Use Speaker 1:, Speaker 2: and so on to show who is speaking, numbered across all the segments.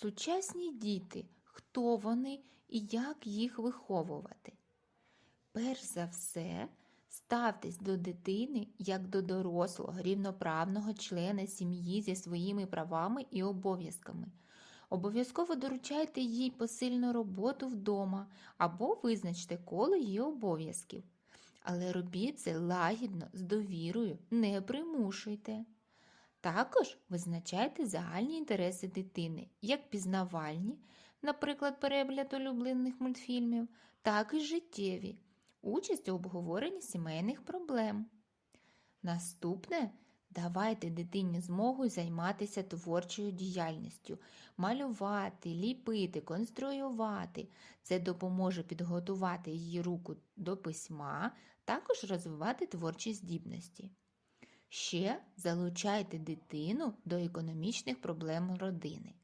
Speaker 1: сучасні діти, хто вони і як їх виховувати. Перш за все, ставтесь до дитини як до дорослого, рівноправного члена сім'ї зі своїми правами і обов'язками. Обов'язково доручайте їй посильну роботу вдома або визначте коло її обов'язків. Але робіть це лагідно, з довірою, не примушуйте. Також визначайте загальні інтереси дитини, як пізнавальні, наприклад, перегляд улюблених мультфільмів, так і життєві, участь у обговоренні сімейних проблем. Наступне давайте дитині змогу займатися творчою діяльністю, малювати, ліпити, конструювати. Це допоможе підготувати її руку до письма, також розвивати творчі здібності. Ще залучайте дитину до економічних проблем родини.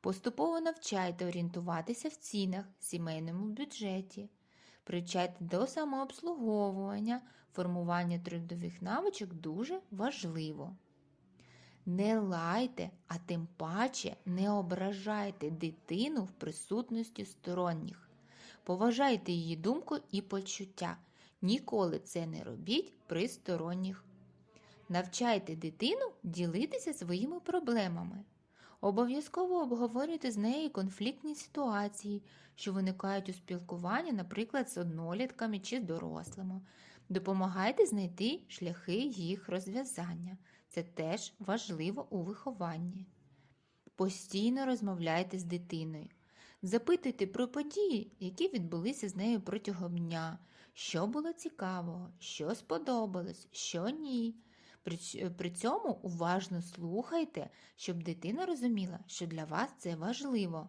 Speaker 1: Поступово навчайте орієнтуватися в цінах, сімейному бюджеті. Привчайте до самообслуговування, формування трудових навичок дуже важливо. Не лайте, а тим паче не ображайте дитину в присутності сторонніх. Поважайте її думку і почуття. Ніколи це не робіть при сторонніх. Навчайте дитину ділитися своїми проблемами. Обов'язково обговорюйте з нею конфліктні ситуації, що виникають у спілкуванні, наприклад, з однолітками чи з дорослими. Допомагайте знайти шляхи їх розв'язання. Це теж важливо у вихованні. Постійно розмовляйте з дитиною. Запитуйте про події, які відбулися з нею протягом дня, що було цікавого, що сподобалось, що ні. При, при цьому уважно слухайте, щоб дитина розуміла, що для вас це важливо.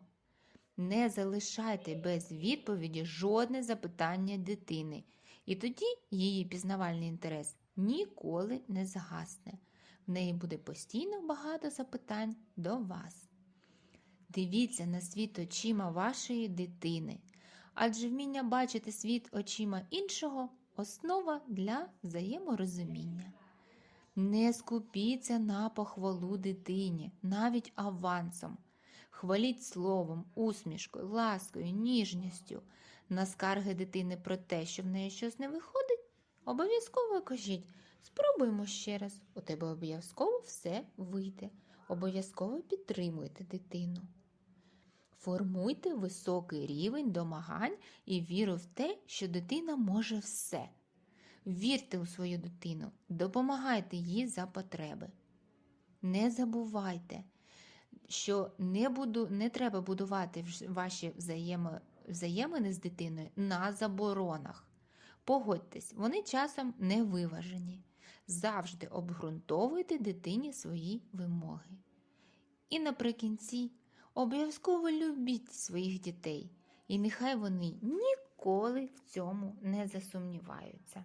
Speaker 1: Не залишайте без відповіді жодне запитання дитини, і тоді її пізнавальний інтерес ніколи не згасне. В неї буде постійно багато запитань до вас. Дивіться на світ очима вашої дитини, адже вміння бачити світ очима іншого основа для взаєморозуміння. Не скупіться на похвалу дитині, навіть авансом. Хваліть словом, усмішкою, ласкою, ніжністю. На скарги дитини про те, що в неї щось не виходить, обов'язково кажіть: спробуємо ще раз, у тебе обов'язково все вийде. Обов'язково підтримуйте дитину. Формуйте високий рівень домагань і віру в те, що дитина може все. Вірте у свою дитину, допомагайте їй за потреби. Не забувайте, що не, буду, не треба будувати ваші взаємини з дитиною на заборонах. Погодьтесь, вони часом не виважені. Завжди обґрунтовуйте дитині свої вимоги. І наприкінці обов'язково любіть своїх дітей, і нехай вони ніколи в цьому не засумніваються.